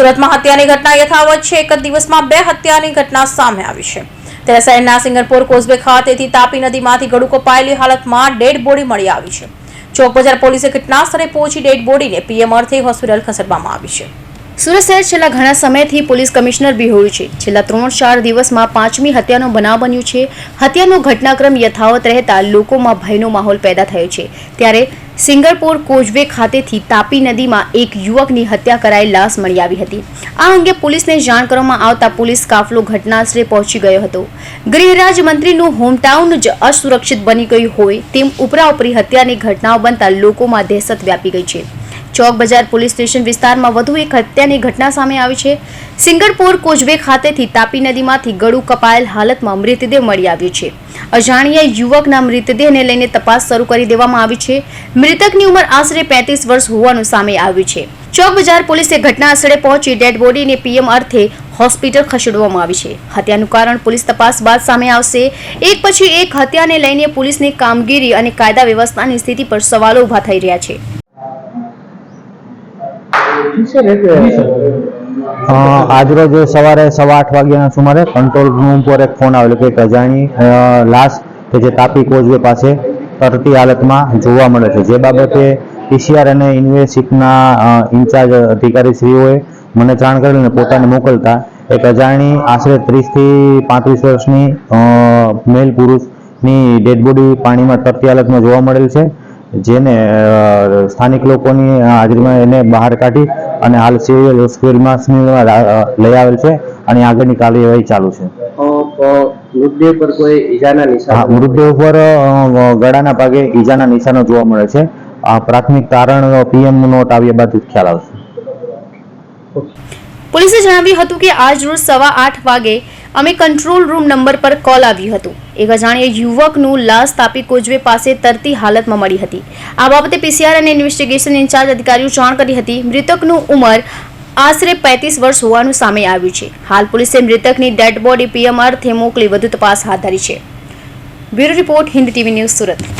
સુરતમાં હત્યાની ઘટના યથાવત છે. એક જ દિવસમાં બે હત્યાની ઘટના સામે આવી છે. ત્યારે શહેરના સિંગરપુર કોઝવે ખાતેથી તાપી નદીમાંથી ગળું કપાયેલી હાલતમાં ડેડ બોડી મળી આવી છે. ચોક બજાર પોલીસે ઘટના સ્થળે પહોંચી ડેડ બોડીને પીએમ અર્થે હોસ્પિટલ ખસેડવામાં આવી છે. સુરત શહેર છેલ્લા ઘણા સમયથી પોલીસ કમિશનર બિહોયું છે. છેલ્લા ત્રણ ચાર દિવસમાં પાંચમી હત્યાનો બનાવ બન્યું છે. હત્યાનો ઘટનાક્રમ યથાવત રહેતા લોકોમાં ભયનો માહોલ પેદા થયો છે. ત્યારે સિંગરપુર કોઝવે ખાતેથી તાપી નદીમાં એક યુવકની હત્યા કરાઈ લાશ મળી આવી હતી. આ અંગે પોલીસને જાણ કરવામાં આવતા પોલીસ કાફલો ઘટનાસ્થળે પહોંચી ગયો હતો. ગૃહરાજ મંત્રીનું હોમટાઉન જ અસુરક્ષિત બની ગયું હોય તેમ ઉપરાઉપરી હત્યાની ઘટનાઓ બનતા લોકોમાં દહેશત વ્યાપી ગઈ છે. ચોક બજાર પોલીસ સ્ટેશન વિસ્તારમાં વધુ એક હત્યાની ઘટના સામે આવી છે. સિંગરપુર કોજવે ખાતેથી તાપી નદીમાંથી ગળું કપાયેલ હાલતમાં મૃતદેહ મળી આવ્યો છે. અજાણ્યા યુવકના મૃતદેહને લઈને તપાસ શરૂ કરી દેવામાં આવી છે. મૃતકની ઉંમર આશરે પેંત્રીસ વર્ષ હોવાનું સામે આવ્યું છે. ચોક બજાર પોલીસે ઘટના સ્થળે પહોંચી ડેડ બોડીને પીએમ અર્થે હોસ્પિટલ ખસેડવામાં આવી છે. હત્યાનું કારણ પોલીસ તપાસ બાદ સામે આવશે. એક પછી એક હત્યાને લઈને પોલીસની કામગીરી અને કાયદા વ્યવસ્થાની સ્થિતિ પર સવાલો ઊભા થઈ રહ્યા છે. આજરોજ સવારે સવા આઠ વાગ્યાના સુમારે કંટ્રોલ રૂમ પર એક ફોન આવેલો કે એક અજાણી લાશ કે જે તાપી કોઝવે પાસે તરતી હાલતમાં જોવા મળે છે. જે બાબતે પીસીઆર અને ઇન્વેસ્ટિકના ઇન્ચાર્જ અધિકારીશ્રીઓએ મને જાણ કરેલ અને પોતાને મોકલતા એક અજાણી, આશરે ત્રીસથી પાંત્રીસ વર્ષની મેલ પુરુષની ડેડ બોડી પાણીમાં તરતી હાલતમાં જોવા મળેલ છે. જેને સ્થાનિક લોકોની હાજરીમાં એને બહાર કાઢી અને હાલ સિવિલ હોસ્પિટલમાં સિવિલમાં લઈ આવેલ છે અને આગળની કાર્યવાહી ચાલુ છે. મૃતદેહ પર કોઈ ઈજાના નિશાન મૃતદેહ ઉપર ગળાના ભાગે ઈજાના નિશાનો જોવા મળે છે. આ પ્રાથમિક તારણ પીએમ નોટ આવ્યા બાદ ખ્યાલ આવશે. પોલીસે જણાવ્યું હતું કે આજ રોજ સવા આઠ વાગે અમે કંટ્રોલ રૂમ નંબર પર કોલ આવ્યું હતું. એક અજાણ્યા યુવકનું લાશ તાપી કોજવે પાસે તરતી હાલતમાં મળી હતી. આ બાબતે પીસીઆર અને ઇન્વેસ્ટિગેશન ઇન્ચાર્જ અધિકારીઓ જાણ કરી હતી. મૃતકનું ઉંમર આશરે પેંત્રીસ વર્ષ હોવાનું સામે આવ્યું છે. હાલ પોલીસે મૃતકની ડેડ બોડી પીએમઆર થે મોકલી વધુ તપાસ હાથ ધરી છે. Bureau report Hind TV news Surat.